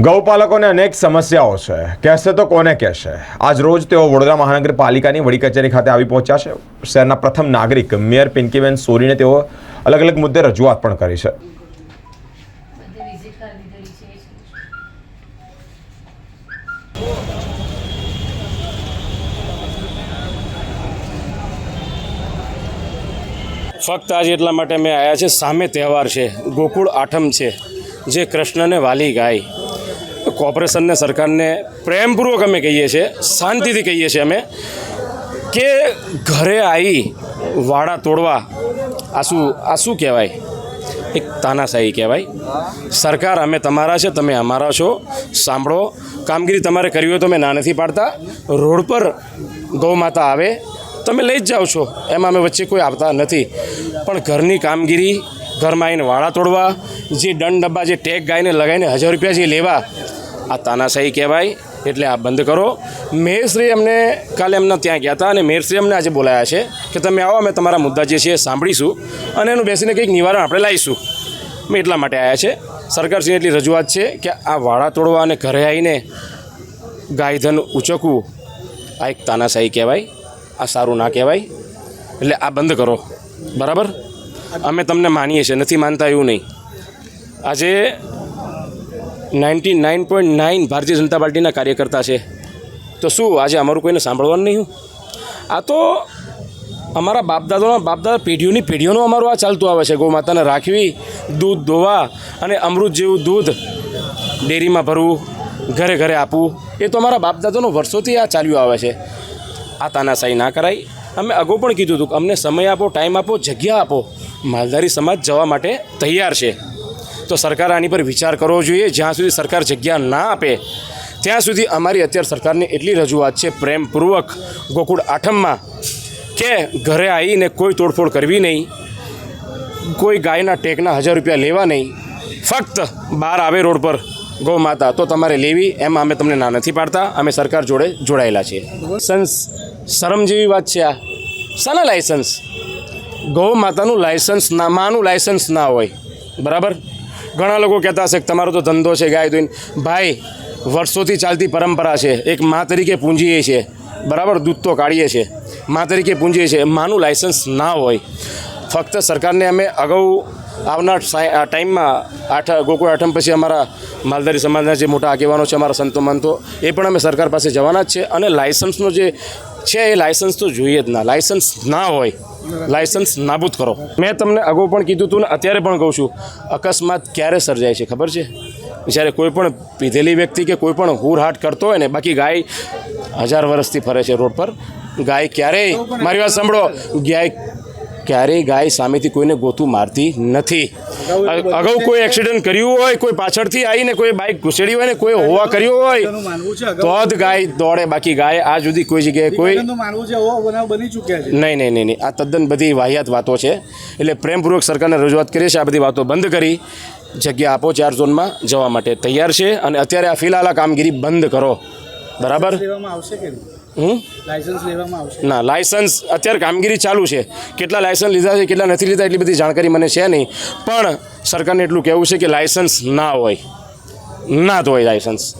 ગૌપાલકોને અનેક સમસ્યાઓ છે. કહેશે તો કોને કહેશે? આજ રોજ તેઓ વડોદરા મહાનગરપાલિકાની વડી કચેરી ખાતે આવી પહોંચ્યા છે. શહેરના પ્રથમ નાગરિક મેયર પિંકીબેન સોરીને તેઓ અલગ અલગ મુદ્દે રજૂઆત પણ કરી છે. ફક્ત આજે એટલા માટે મેં આવ્યા છે. સામે તહેવાર છે. ગોકુળ આઠમ છે. જે કૃષ્ણને વાલી ગાય. કોર્પોરેશનને, સરકારને પ્રેમપૂર્વક અમે કહીએ છીએ, શાંતિથી કહીએ છીએ અમે કે ઘરે આવી વાડા તોડવા, આ શું આ શું કહેવાય? એક તાનાશાહી કહેવાય. સરકાર અમે તમારા છે, તમે અમારા છો, સાંભળો. કામગીરી તમારે કરવી હોય તો અમે ના નથી પાડતા. રોડ પર ગૌ માતા આવે, તમે લઈ જ જાઓ છો. એમાં અમે વચ્ચે કોઈ આવતા નથી. પણ ઘરની કામગીરી, ઘરમાં આવીને વાળા તોડવા, જે દંડ ડબ્બા, જે ટેગ ગાઈને લગાવીને હજાર રૂપિયા જે લેવા આ તાનાશાહી કહેવાય, એટલે આ બંધ કરો. મેયરશ્રી અમને કાલે એમના ત્યાં ગયા હતા અને મેયરશ્રી અમને આજે બોલાયા છે કે તમે આવો, અમે તમારા મુદ્દા જે છે એ સાંભળીશું અને એનું બેસીને કંઈક નિવારણ આપણે લાવીશું. મેં એટલા માટે આવ્યા છે. સરકારશ્રી એટલી રજૂઆત છે કે આ વાળા તોડવા અને ઘરે આવીને ગાયધન ઉચકવું, આ એક તાનાશાહી કહેવાય, આ સારું ના કહેવાય, એટલે આ બંધ કરો. બરાબર? અમે તમને માનીએ છીએ, નથી માનતા એવું નહીં. આજે ninety nine point nine Bharatiya Janata પાર્ટીના કાર્યકર્તા છે. તો શું આજે અમારું કોઈને સાંભળવાનું નહીં આ તો અમારા બાપદાદાના બાપદાદા પેઢીઓની પેઢીઓનું અમારું આ ચાલતું આવે છે. ગૌ માતાને રાખવી, દૂધ ધોવા અને અમૃત જેવું દૂધ ડેરીમાં ભરવું, ઘરે ઘરે આપવું, એ તો અમારા બાપદાદાનો વર્ષોથી આ ચાલ્યું આવે છે. આ તાનાશાહી ના કરાય. અમે અગાઉ પણ કીધું હતું કે અમને સમય આપો, ટાઈમ આપો, જગ્યા આપો. માલધારી સમાજ જવા માટે તૈયાર છે. તો સરકાર આની પર વિચાર કરવો જોઈએ. જ્યાં સુધી સરકાર જગ્યા ના આપે ત્યાં સુધી અમારી અત્યારે સરકારને એટલી રજૂઆત છે પ્રેમપૂર્વક ગોકુળ આઠમમાં કે ઘરે આવીને કોઈ તોડફોડ કરવી નહીં કોઈ ગાયના ટેકના હજાર રૂપિયા લેવા નહીં ફક્ત બહાર આવે રોડ પર ગૌ માતા તો તમારે લેવી એમાં અમે તમને ના નથી પાડતા. અમે સરકાર જોડે જોડાયેલા છીએ. લાયસન્સ શરમ જેવી વાત છે આ. શાના લાયસન્સ? ગૌ માતાનું લાયસન્સ ના માનું લાયસન્સ ના હોય. બરાબર? ઘણા લોકો કહેતા હશે કે તમારો તો ધંધો છે ગાય દૂધ ભાઈ, વર્ષોથી ચાલતી પરંપરા છે. એક મા તરીકે પૂંજીએ છીએ બરાબર, દૂધ તો કાઢીએ છીએ મા તરીકે પૂંજીએ છીએ માનું લાયસન્સ ના હોય. ફક્ત સરકારને અમે અગાઉ આવનાર ટાઈમમાં આઠ ગોકુળ આઠમ પછી અમારા માલધારી સમાજના જે મોટા આગેવાનો છે, અમારા સંતો મંતો એ પણ અમે સરકાર પાસે જવાના જ છે. અને લાયસન્સનો જે છે, એ લાયસન્સ તો જોઈએ જ ના. લાયસન્સ ના હોય લાયસન્સ નાબૂદ કરો. મેં તમને અગાઉ પણ કીધું હતું ને અત્યારે પણ કહું છું, અકસ્માત ક્યારે સર્જાય છે, ખબર છે? જ્યારે કોઈ પણ પીધેલી વ્યક્તિ કે કોઈ પણ હુરહાટ કરતો હોય ને, બાકી ગાય હજાર વર્ષથી ફરે છે રોડ પર, ગાય ક્યારેય, મારી વાત સાંભળો, ગાય ક્યારેય ગાય સામેથી કોઈને ગોતું મારતી નથી. અગાઉ કોઈ એક્સિડન્ટ કર્યું હોય કોઈ પાછળથી આવીને કોઈ બાઇક ઘૂસેડી હોય ને કોઈ હોવા કર્યો હોય તો જ ગાય દોડે. બાકી ગાય આ જુદી કોઈ જગ્યાએ કોઈ નહીં નહીં નહીં આ તદ્દન બધી વાહિયાત વાતો છે. એટલે પ્રેમપૂર્વક સરકારને રજૂઆત કરીએ છીએ. આ બધી વાતો બંધ કરી. જગ્યા આપો ચાર ઝોનમાં. જવા માટે તૈયાર છે. અને અત્યારે આ ફિલહાલ આ કામગીરી બંધ કરો. બરાબર? આવશે કે નહીં? હમ? લાયસન્સ લેવામાં આવશે. ના લાયસન્સ અત્યારે કામગીરી ચાલુ છે. કેટલા લાયસન્સ લીધા છે કેટલા નથી લીધા એટલી બધી જાણકારી મને છે નહીં. પણ સરકારને એટલું કહેવું છે કે લાયસન્સ ના હોય. ના તો હોય લાયસન્સ.